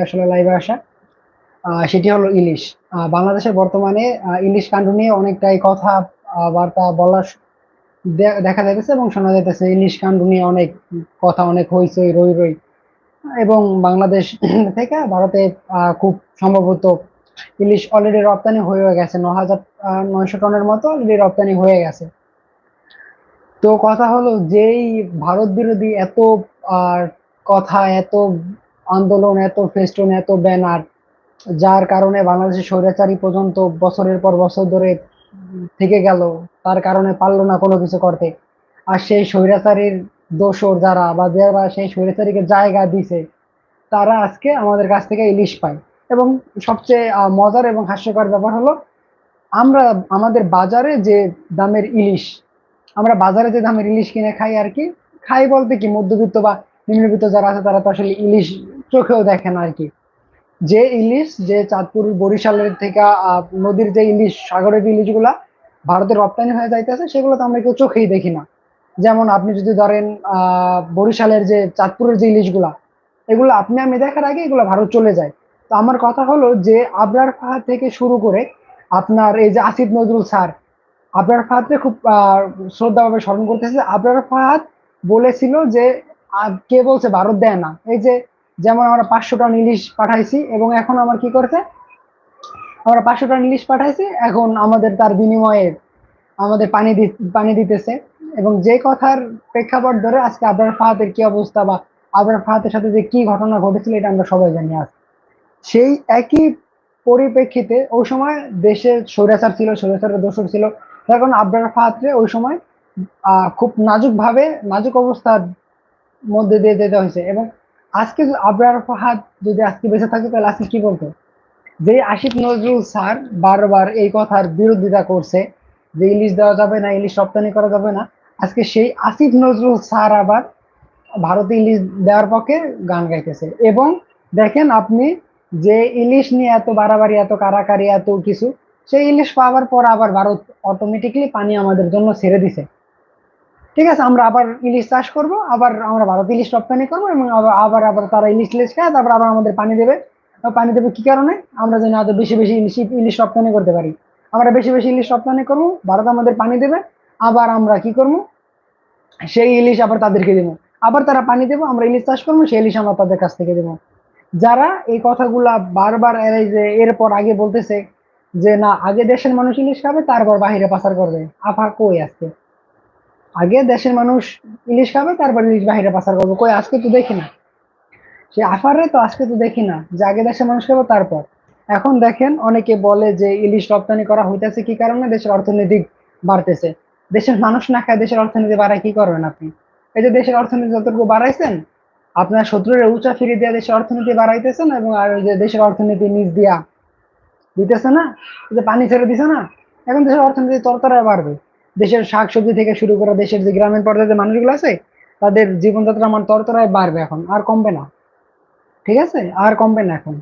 আসলে লাইভে আসা। সেটি হলো ইলিশ। আহ, বাংলাদেশের বর্তমানে ইলিশ কাণ্ড নিয়ে অনেকটাই কথা বার্তা বলা দেখা যাইতেছে এবং শোনা যাইতেছে। ইলিশ কাণ্ড নিয়ে অনেক কথা অনেক হইচই রই রই এবং বাংলাদেশ থেকে ভারতে খুব সম্ভবত ইলিশ অলরেডি রপ্তানি হয়ে গেছে। ন হাজার নয়শো টনের মতো অলরেডি রপ্তানি হয়ে গেছে। তো কথা হলো যেই ভারত বিরোধী এত আর কথা এত আন্দোলন, এত ফেস্টুন, এত ব্যানার, যার কারণে বাংলাদেশের স্বৈরাচারী পর্যন্ত বছরের পর বছর ধরে থেকে গেল, তার কারণে পারল না কোনো কিছু করতে। আর সেই স্বৈরাচারীর দোষর যারা বা যারা সেই স্বৈরাচারীকে জায়গা দিছে, তারা আজকে আমাদের কাছ থেকে ইলিশ পায়। এবং সবচেয়ে মজার এবং হাস্যকর ব্যাপার হলো, আমরা, আমাদের বাজারে যে দামের ইলিশ, আমরা বাজারে যে দামের ইলিশ কিনে খাই আর কি, খাই বলতে কি মধ্যবিত্ত বা নিম্নবিত্ত যারা আছে, তারা তো আসলে ইলিশ চোখেও দেখেন আর কি। যে ইলিশ, যে চাঁদপুর বরিশালের থেকে নদীর যে ইলিশ, সাগরের ইলিশগুলা ভারতে রপ্তানি হয়ে যাইতেছে, সেগুলো তো আমরা কেউ চোখেই দেখি না। যেমন আপনি যদি ধরেন বরিশালের যে চাঁদপুরের যে ইলিশগুলা, এগুলো আপনি আমি দেখার আগে এগুলো ভারত চলে যায়। তো আমার কথা হলো যে, আবরার ফাহাদ থেকে শুরু করে আপনার এই যে আসিফ নজরুল স্যার, আবরার ফাহাদকে খুব শ্রদ্ধাভাবে স্মরণ করতেছে। আবরার ফাহাদ বলেছিল যে কে বলছে? ভারত দেয় না। এই যে যেমন আমরা পাঁচশো টন ইলিশ পাঠাইছি, এবং এখন আমার কি করছে? আমরা পাঁচশো টন ইলিশ পাঠাইছি, এখন আমাদের তার বিনিময়ে আমাদের পানি পানি দিতেছে। এবং যে কথার প্রেক্ষাপট ধরে আজকে আবরার ফাহাদের কি অবস্থা বা আবরার ফাহাদের সাথে যে কি ঘটনা ঘটেছিল এটা আমরা সবাই জানি আজ। সেই একই পরিপ্রেক্ষিতে ওই সময় দেশে স্বৈরাচার ছিল স্বৈরাচারের দোষর ছিল। তার কারণে আবরার ফাহাদকে ওই সময় খুব নাজুক ভাবে নাজুক অবস্থার মধ্যে দিয়ে যেতে হয়েছে। এবং আজকে আবরার ফাহাদ যদি আজকে বেঁচে থাকে, তাহলে আজকে কি বলতো যে আসিফ নজরুল স্যার বারবার এই কথার বিরোধিতা করছে, যে ইলিশ দেওয়া যাবে না, ইলিশ রপ্তানি করা যাবে না, আজকে সেই আসিফ নজরুল স্যার আবার ভারতে ইলিশ দেওয়ার পক্ষে গান গাইতেছে। এবং দেখেন আপনি যে ইলিশ নিয়ে এত বাড়াবাড়ি, এত কারাকারি, এত কিছু, সেই ইলিশ পাওয়ার পর আবার ভারত অটোমেটিকলি পানি আমাদের জন্য ছেড়ে দিছে। ঠিক আছে, আমরা আবার ইলিশ চাষ করব, আবার আমরা ভারত ইলিশ রপ্তানি করব এবং আবার আবার তারা ইলিশ টিলিশ খায়, তারপর আবার আমাদের পানি দেবে। পানি দেবে কি কারণে? আমরা যেন আরও বেশি বেশি ইলিশ ইলিশ রপ্তানি করতে পারি। আমরা বেশি বেশি ইলিশ রপ্তানি করব, ভারত আমাদের পানি দেবে, আবার আমরা কি করব? সেই ইলিশ আবার তাদেরকে দেবো। আবার তারা পানি দেবো, আমরা ইলিশ চাষ করব, সেই ইলিশ আমরা তাদের কাছ থেকে দেবো। যারা এই কথাগুলা বারবার যে এরপর আগে বলতেছে যে, না, আগে দেশের মানুষ ইলিশ খাবে, তারপর বাহিরে পাচার করবে। আফা কই আজকে? আগে দেশের মানুষ ইলিশ খাবে, তারপর ইলিশ বাহিরে পাচার করবে। কই, আজকে তো দেখি না। সে আফারে তো আজকে তো দেখি না, যে আগে দেশের মানুষ খাবে, তারপর। এখন দেখেন, অনেকে বলে যে ইলিশ রপ্তানি করা হইতেছে কি কারণে? দেশের অর্থনৈতিক বাড়তেছে। দেশের মানুষ না খায়, দেশের অর্থনীতি বাড়ায় কি করবেন আপনি? এই যে দেশের অর্থনীতি যতটুকু বাড়াইছেন, আপনার শত্রুরে উঁচা ফিরিয়ে দিয়ে দেশের অর্থনীতি বাড়াইতেছেন এবং আর যে দেশের অর্থনীতি নিজ দিয়া দিতেছে না যে পানি ছেড়ে দিছে না, এখন দেশের অর্থনীতি তরতরায় বাড়বে। দেশের শাকসবজি থেকে শুরু করে দেশের যে গ্রামীণ পর্যায়ে যে মানুষগুলো আছে, তাদের জীবনযাত্রা আমার তরতরায় বাড়বে এখন, আর কমবে না। ঠিক আছে? আর কমবে না এখন।